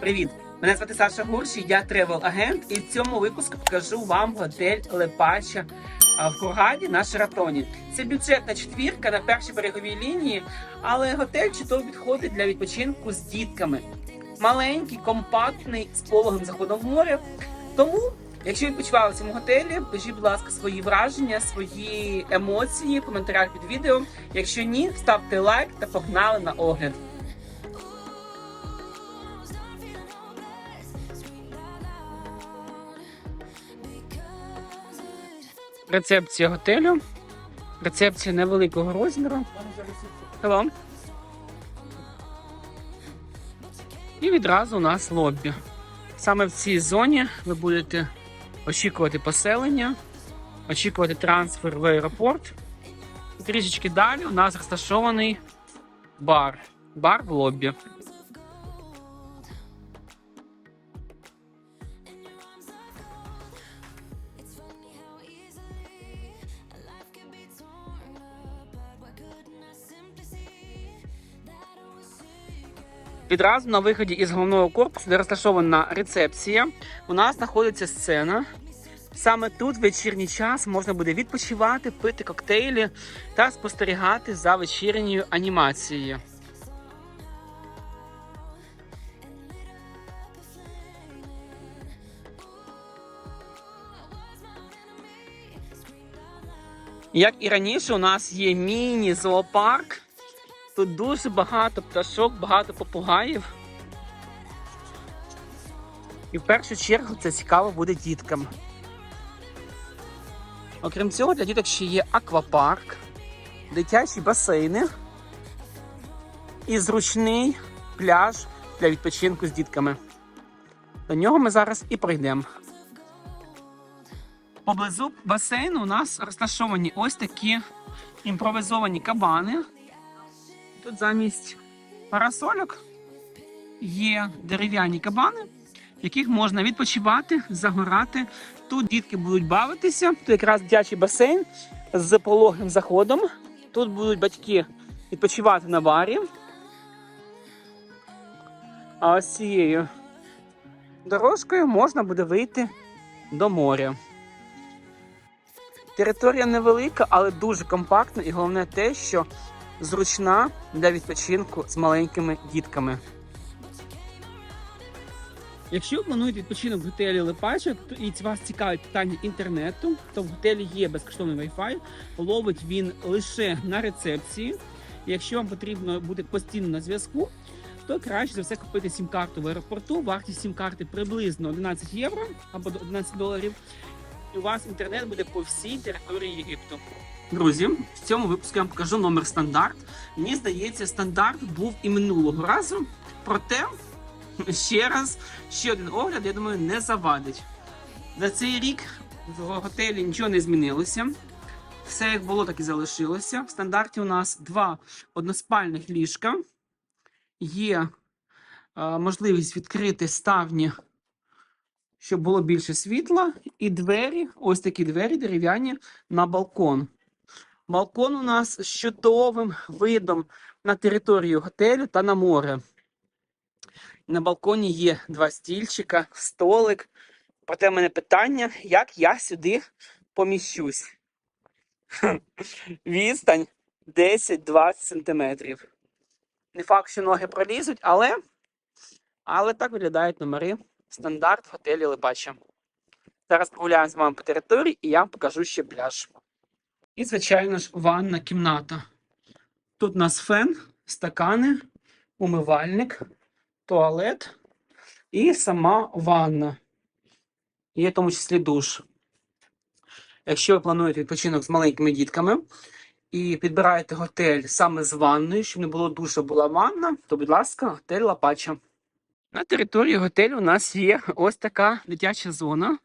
Привіт! Мене звати Саша Гурші, я тревел-агент, і в цьому випуску покажу вам готель Лепача в Кургаді на Шератоні. Це бюджетна четвірка на першій береговій лінії, але готель чудово підходить для відпочинку з дітками. Маленький, компактний, з пологим заходом в море. Тому, якщо ви відпочивали в цьому готелі, пишіть, будь ласка, свої враження, свої емоції в коментарях під відео. Якщо ні, ставте лайк та погнали на огляд. Рецепція готелю. Рецепція невеликого розміру. Hello. І відразу у нас лоббі. Саме в цій зоні ви будете очікувати поселення, очікувати трансфер в аеропорт. Трішечки далі у нас розташований бар. Бар в лоббі. Відразу на виході із головного корпусу, де розташована рецепція, у нас знаходиться сцена. Саме тут в вечірній час можна буде відпочивати, пити коктейлі та спостерігати за вечірньою анімацією. Як і раніше, у нас є міні-зоопарк. Тут дуже багато пташок, багато попугаїв. І в першу чергу це цікаво буде діткам. Окрім цього, для діток ще є аквапарк, дитячі басейни і зручний пляж для відпочинку з дітками. До нього ми зараз і пройдемо. Поблизу басейну у нас розташовані ось такі імпровізовані кабани. Тут замість парасольок є дерев'яні кабани, в яких можна відпочивати, загорати. Тут дітки будуть бавитися. Тут якраз дитячий басейн з пологим заходом. Тут будуть батьки відпочивати на барі. А ось цією дорожкою можна буде вийти до моря. Територія невелика, але дуже компактна, і головне те, що зручна для відпочинку з маленькими дітками. Якщо ви плануєте відпочинок в готелі Лепача то- і вас цікавить питання інтернету, то в готелі є безкоштовний Wi-Fi. Ловить він лише на рецепції. Якщо вам потрібно бути постійно на зв'язку, то краще за все купити сім-карту в аеропорту. Вартість сім-карти приблизно 11 євро або до 11 доларів. І у вас інтернет буде по всій території Єгипту. Друзі, в цьому випуску я вам покажу номер стандарт. Мені здається, стандарт був і минулого разу. Проте, ще раз, ще один огляд, я думаю, не завадить. За цей рік в готелі нічого не змінилося. Все як було, так і залишилося. В стандарті у нас два односпальних ліжка. Є е, можливість відкрити ставні, щоб було більше світла, і двері, ось такі двері дерев'яні на балкон. Балкон у нас з чудовим видом на територію готелю та на море. На балконі є два стільчика, столик. Проте в мене питання, як я сюди поміщусь. Відстань 10-20 сантиметрів. Не факт, що ноги пролізуть, але, але так виглядають номери. Стандарт в готелі Липача. Зараз прогуляємо з вами по території і я вам покажу ще пляж. І, звичайно ж, ванна кімната. Тут у нас фен, стакани, умивальник, туалет і сама ванна. Є в тому числі душ. Якщо ви плануєте відпочинок з маленькими дітками і підбираєте готель саме з ванною, щоб не було душа, була ванна, то, будь ласка, готель Лапача. На території готелю у нас є ось така дитяча зона.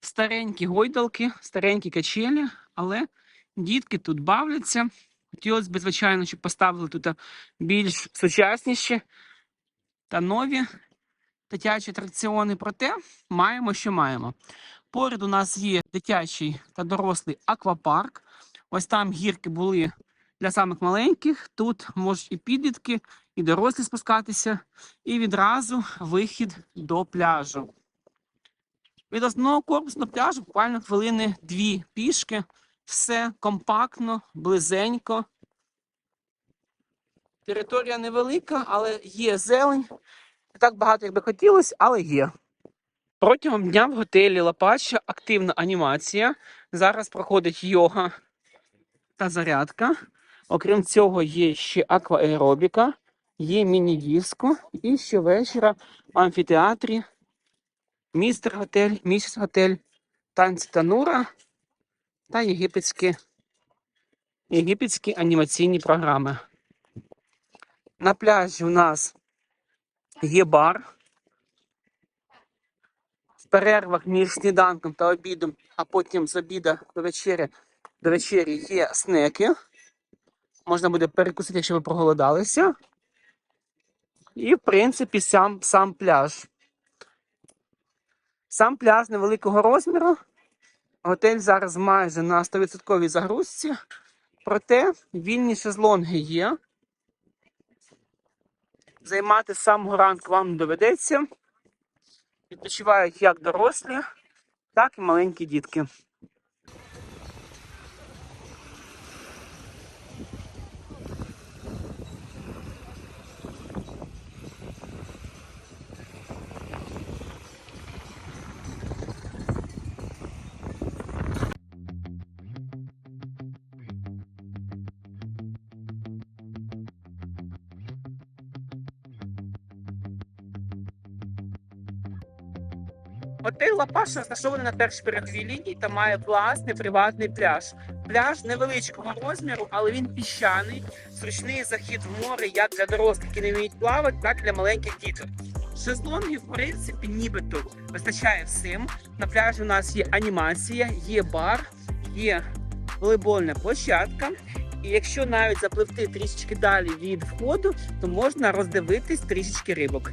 Старенькі гойдалки, старенькі качелі, але дітки тут бавляться. Хотілося б, звичайно, щоб поставили тут більш сучасніші та нові дитячі атракціони. Проте маємо, що маємо. Поряд у нас є дитячий та дорослий аквапарк. Ось там гірки були для самих маленьких. Тут можуть і підлітки, і дорослі спускатися, і відразу вихід до пляжу. Від основного корпусу до пляжу буквально хвилини дві пішки. Все компактно, близенько. Територія невелика, але є зелень. Не так багато, як би хотілося, але є. Протягом дня в готелі Лапача активна анімація. Зараз проходить йога та зарядка. Окрім цього, є ще акваеробіка, є міні-диско і щовечора в амфітеатрі містер готель, місіс готель, танці танура та єгипетські, єгипетські анімаційні програми. На пляжі у нас є бар. В перервах між сніданком та обідом, а потім з обіда до вечері, до вечері є снеки. Можна буде перекусити, якщо ви проголодалися. І, в принципі, сам, сам пляж. Сам пляж невеликого розміру. Готель зараз майже на 100% загрузці. Проте вільні шезлонги є. Займати з самого ранку вам не доведеться. Відпочивають як дорослі, так і маленькі дітки. Готель Лапаша розташований на першій лінії та має власний приватний пляж. Пляж невеличкого розміру, але він піщаний, зручний захід в море як для дорослих, які не вміють плавати, так і для маленьких діток. Шезлонгів, в принципі, нібито вистачає всім. На пляжі у нас є анімація, є бар, є волейбольна площадка. І якщо навіть запливти трішечки далі від входу, то можна роздивитись трішечки рибок.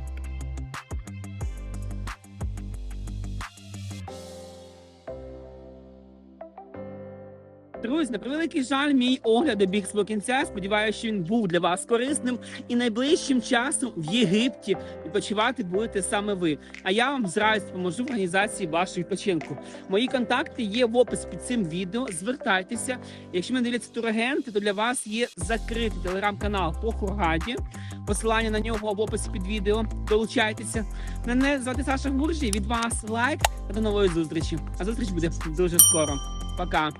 Друзі, на превеликий жаль, мій огляд добіг свого кінця. Сподіваюся, що він був для вас корисним. І найближчим часом в Єгипті відпочивати будете саме ви. А я вам з радістю поможу в організації вашого відпочинку. Мої контакти є в описі під цим відео. Звертайтеся. Якщо мене дивляться турагенти, то для вас є закритий телеграм-канал по Хургаді. Посилання на нього в описі під відео. Долучайтеся. Мене звати Саша Гуржі. Від вас лайк та до нової зустрічі. А зустріч буде дуже скоро. Пока.